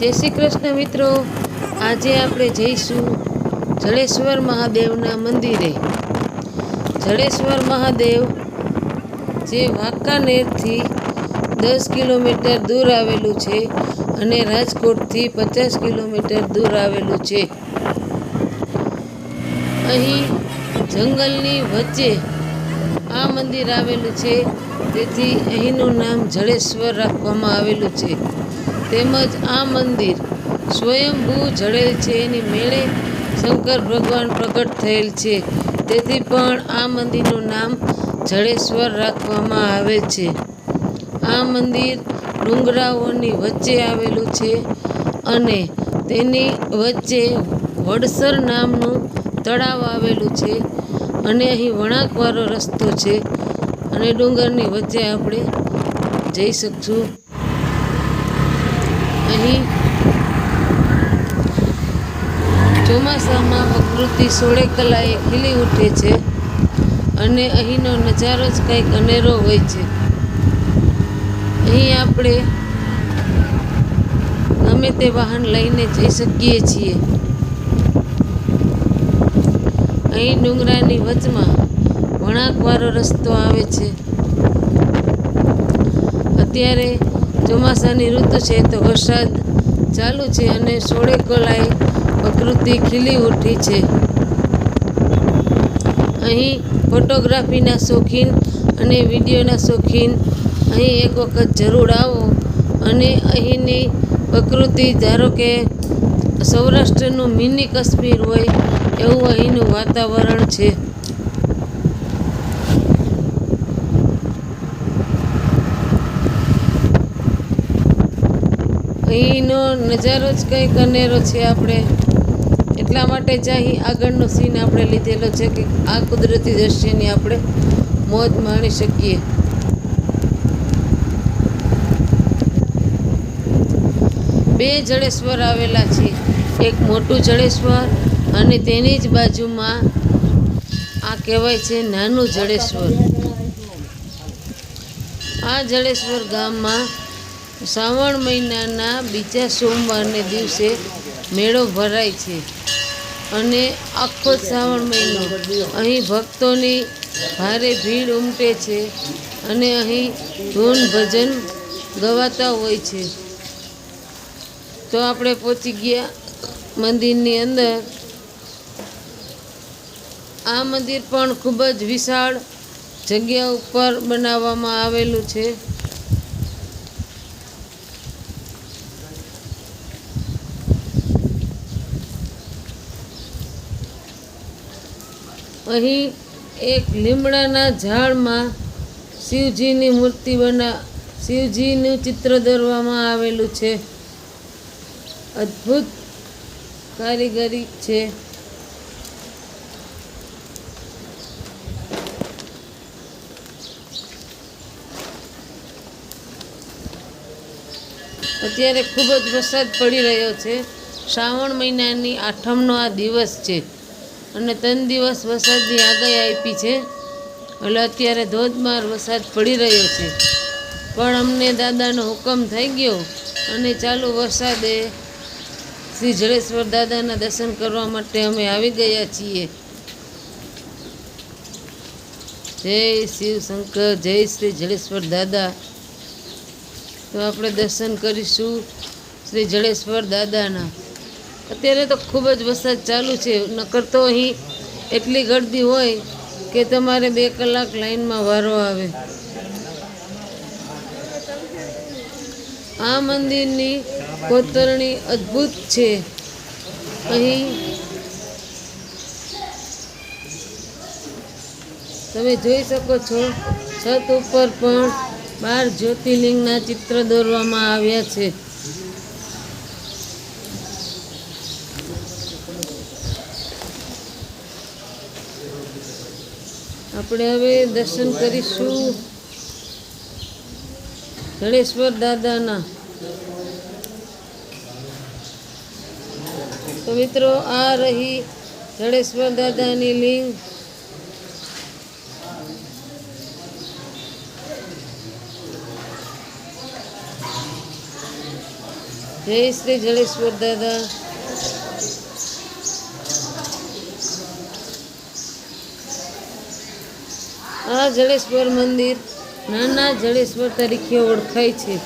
જય શ્રી કૃષ્ણ મિત્રો. આજે આપણે જઈશું જડેશ્વર મહાદેવના મંદિરે. જડેશ્વર મહાદેવ જે વાંકાનેરથી દસ કિલોમીટર દૂર આવેલું છે અને રાજકોટથી પચાસ કિલોમીટર દૂર આવેલું છે. અહીં જંગલની વચ્ચે આ મંદિર આવેલું છે. તેથી અહીંનું નામ જડેશ્વર રાખવામાં આવેલું છે. તેમજ આ મંદિર સ્વયંભૂ જડેલ છે. એની મેળે શંકર ભગવાન પ્રગટ થયેલ છે. તેથી પણ આ મંદિરનું નામ જડેશ્વર રાખવામાં આવે છે. આ મંદિર ડુંગરાઓની વચ્ચે આવેલું છે અને તેની વચ્ચે વડસર નામનું તળાવ આવેલું છે અને અહીં વળાંકવાળો રસ્તો છે અને ડુંગરની વચ્ચે આપણે જઈ શકશું. અહીં ચોમાસામાં પ્રકૃતિ સોળે કલાએ ખીલી ઉઠે છે અને અહીંનો નજારો જ કંઈક અનેરો હોય છે. અહીં આપણે ગમે તે વાહન લઈને જઈ શકીએ છીએ. અહીં ડુંગરાની વચમાં વળાંકવાળો રસ્તો આવે છે. અત્યારે ચોમાસાની ઋતુ છે તો વરસાદ ચાલુ છે અને સોળે કલાએ પ્રકૃતિ ખીલી ઉઠી છે. અહીં ફોટોગ્રાફીના શોખીન અને વિડીયોના શોખીન અહીં એક વખત જરૂર આવો અને અહીંની પ્રકૃતિ ધારો કે સૌરાષ્ટ્રનું મિની કાશ્મીર હોય એવું અહીંનું વાતાવરણ છે. અહીંનો નજારો જ કંઈક અનેરો છે આપણે. એટલા માટે જ અહીં આગળનો સીન આપણે લીધેલો છે કે આ કુદરતી દ્રશ્યની આપણે મોજ માણી શકીએ. બે જડેશ્વર આવેલા છે. એક મોટું જળેશ્વર અને તેની જ બાજુમાં આ કહેવાય છે નાનું જળેશ્વર. આ જળેશ્વર ગામમાં શ્રાવણ મહિનાના બીજા સોમવારને દિવસે મેળો ભરાય છે. અને આખો શ્રાવણ મહિનો અહીં ભક્તોની ભારે ભીડ ઉમટે છે અને અહીં ધૂન ભજન ગવાતા હોય છે. તો આપણે પહોંચી ગયા મંદિરની અંદર. આ મંદિર પણ ખૂબ જ વિશાળ જગ્યા ઉપર બનાવવામાં આવેલું છે. અહીં એક લીમડાના ઝાડમાં શિવજીની મૂર્તિ બના, શિવજીનું ચિત્ર દોરવામાં આવેલું છે. અદ્ભુત કારીગરી છે. અત્યારે ખૂબ જ વરસાદ પડી રહ્યો છે. શ્રાવણ મહિનાની આઠમનો આ દિવસ છે. અને ત્રણ દિવસ વરસાદની આગાહી આપી છે. એટલે અત્યારે ધોધમાર વરસાદ પડી રહ્યો છે. પણ અમને દાદાનો હુકમ થઈ ગયો અને ચાલુ વરસાદે શ્રી જડેશ્વર દાદાના દર્શન કરવા માટે અમે આવી ગયા છીએ. જય શિવશંકર જય શ્રી જડેશ્વર દાદા. તો આપણે દર્શન કરીશું શ્રી જડેશ્વર દાદાના. અત્યારે તો ખૂબ જ વરસાદ ચાલુ છે. નકર તો અહીં એટલી ગરદી હોય કે તમારે બે કલાક લાઈનમાં વારો આવે. આ મંદિરની કોતરણી અદ્ભુત છે. અહીં તમે જોઈ શકો છો, છત ઉપર પણ બાર જ્યોતિર્લિંગના ચિત્ર દોરવામાં આવ્યા છે. આપણે હવે દર્શન કરીશું. જડેશ્વર દાદાના. તો મિત્રો, આ રહી જડેશ્વર દાદાની લિંગ. જય શ્રી જડેશ્વર દાદા. આ જળેશ્વર મંદિર નાના જળેશ્વર તરીકે ઓળખાય છે.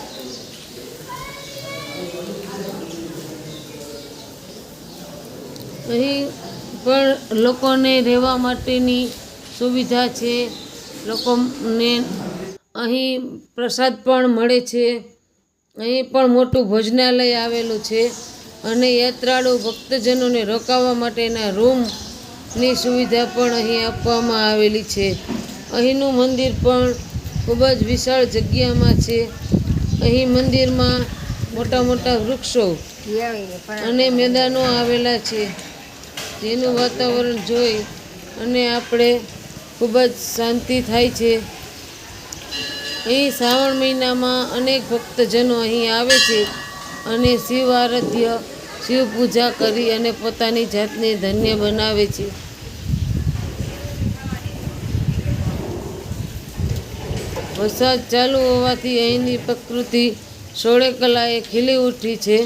અહીં પણ લોકોને રહેવા માટેની સુવિધા છે. લોકોને અહીં પ્રસાદ પણ મળે છે. અહીં પણ મોટું ભોજનાલય આવેલું છે અને યાત્રાળુ ભક્તજનોને રોકાવા માટેના રૂમની સુવિધા પણ અહીં આપવામાં આવેલી છે. અહીંનું મંદિર પણ ખૂબ જ વિશાળ જગ્યામાં છે. અહીં મંદિરમાં મોટા મોટા વૃક્ષો અને મેદાનો આવેલા છે. જેનું વાતાવરણ જોઈ અને આપણે ખૂબ જ શાંતિ થાય છે. અહીં શ્રાવણ મહિનામાં અનેક ભક્તજનો અહીં આવે છે અને શિવ આરાધ્ય શિવ પૂજા કરી અને પોતાની જાતને ધન્ય બનાવે છે. વરસાદ ચાલુ હોવાથી અહીંની પ્રકૃતિ સોળે કલાએ ખીલી ઉઠી છે.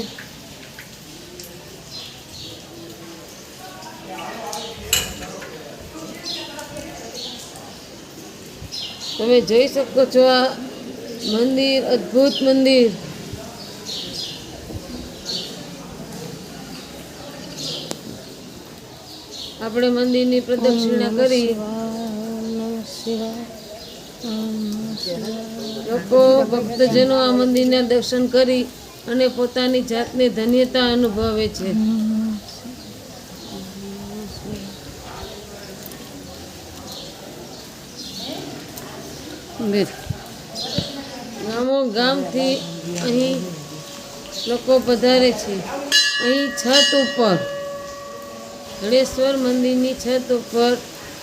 તમે જોઈ શકો છો આ મંદિર, અદ્ભુત મંદિર. આપણે મંદિરની પ્રદક્ષિણા કરી. લોકો ભક્તજનો આ મંદિરના દર્શન કરી અને પોતાની જાતને ધન્યતા અનુભવે છે. ગામો ગામથી અહીં લોકો પધારે છે. અહીં છત ઉપર ગણેશ્વર મંદિરની છત ઉપર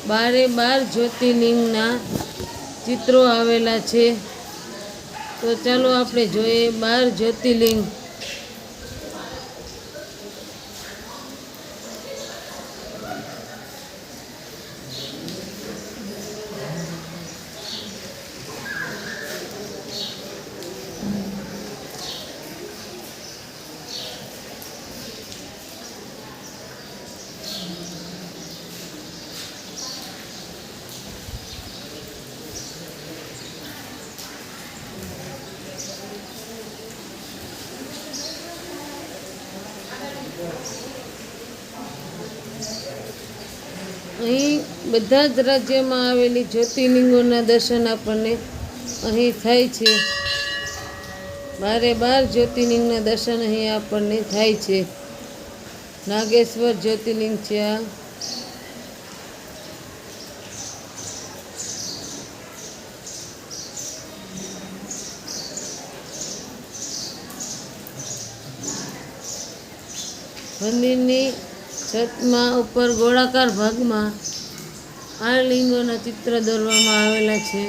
બારે બાર જ્યોતિર્લિંગના ચિત્રો આવેલા છે. તો ચાલો આપણે જોઈએ બાર જ્યોતિર્લિંગ. અહીં બધા જ રાજ્યમાં આવેલી જ્યોતિર્લિંગોના દર્શન આપણને અહીં થાય છે. બારે બાર જ્યોતિર્લિંગના દર્શન અહીં આપણને થાય છે. નાગેશ્વર જ્યોતિર્લિંગ છે આ. મંદિરની છતમાં ઉપર ગોળાકાર ભાગમાં આ લિંગોના ચિત્ર દોરવામાં આવેલા છે.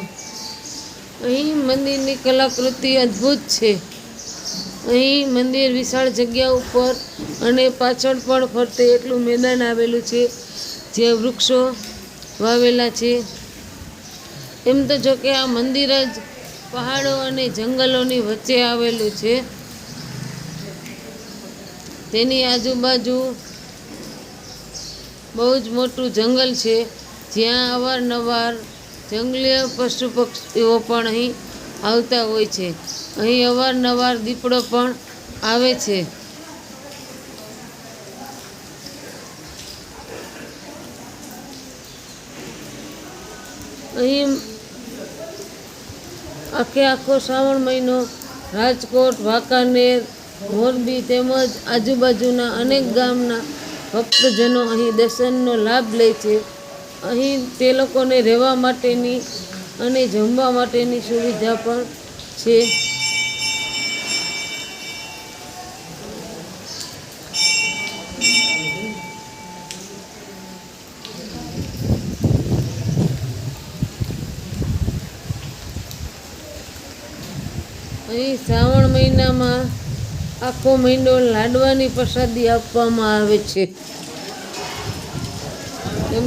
અહીં મંદિરની કલાકૃતિ અદ્ભુત છે. અહીં મંદિર વિશાળ જગ્યા ઉપર અને પાછળ પણ ફરતે એટલું મેદાન આવેલું છે જે વૃક્ષો વાવેલા છે. એમ તો જો કે આ મંદિર જ પહાડો અને જંગલોની વચ્ચે આવેલું છે. તેની આજુબાજુ બહુ જ મોટું જંગલ છે. જ્યાં અવારનવાર જંગલીય પશુ પક્ષીઓ પણ અહીં આવતા હોય છે. અહીં અવારનવાર દીપડો પણ આવે છે. અહીં આખે આખો શ્રાવણ મહિનો રાજકોટ, વાંકાનેર, મોરબી તેમજ આજુબાજુના અનેક ગામના ભક્તજનો અહીં દર્શનનો લાભ લે છે. અહીં તે લોકોને રહેવા માટેની અને જમવા માટેની સુવિધા પણ છે. અહીં શ્રાવણ મહિનામાં આખો મહિનો લાડવાની પ્રસાદી આપવામાં આવે છે.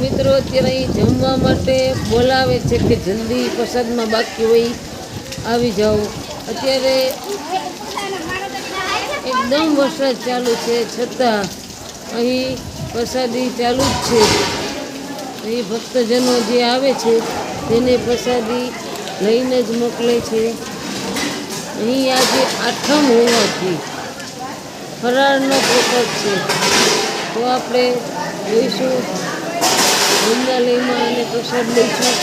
મિત્રો, અત્યારે અહીં જમવા માટે બોલાવે છે કે જલ્દી પ્રસાદમાં બાકી હોય, આવી જાઓ. અત્યારે એકદમ વરસાદ ચાલુ છે, છતાં અહીં પ્રસાદી ચાલુ જ છે. અહીં ભક્તજનો જે આવે છે, તેને પ્રસાદી લઈને જ મોકલે છે. અહીં આજે આઠમ હોવાથી ફરાળનો પ્રસાદ છે. તો આપણે જોઈશું. ભોજનાલયમાં અને પ્રસાદ લઈશું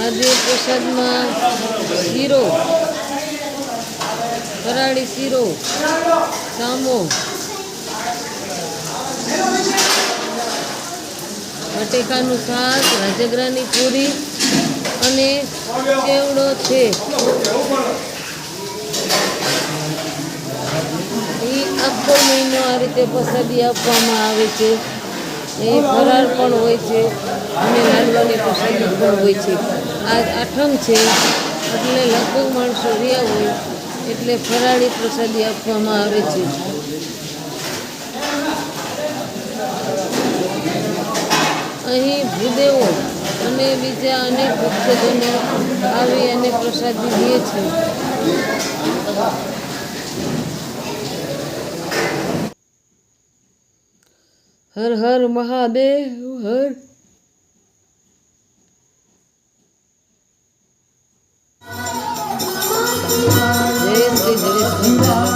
આજે પ્રસાદમાં શીરો ફરાળી શીરો. સામો. બટેકાનું શાક, રાજગરાની પૂરી અને ચેવડો છે. એ આખો મહિનો આ રીતે પ્રસાદી આપવામાં આવે છે. એ ફરાર પણ હોય છે અને લાડવાની પ્રસાદી પણ હોય છે. આ આઠમ છે. એટલે લગભગ માણસો રહ્યા હોય. એટલે ફરાળી પ્રસાદી આપવામાં આવે છે અહીં ભૂદેવો અને બીજા અનેક ભક્તજનો આવી અને પ્રસાદી લે છે હર હર મહાદેવ, હર Thank you. જય શ્રી જય શ્રી જય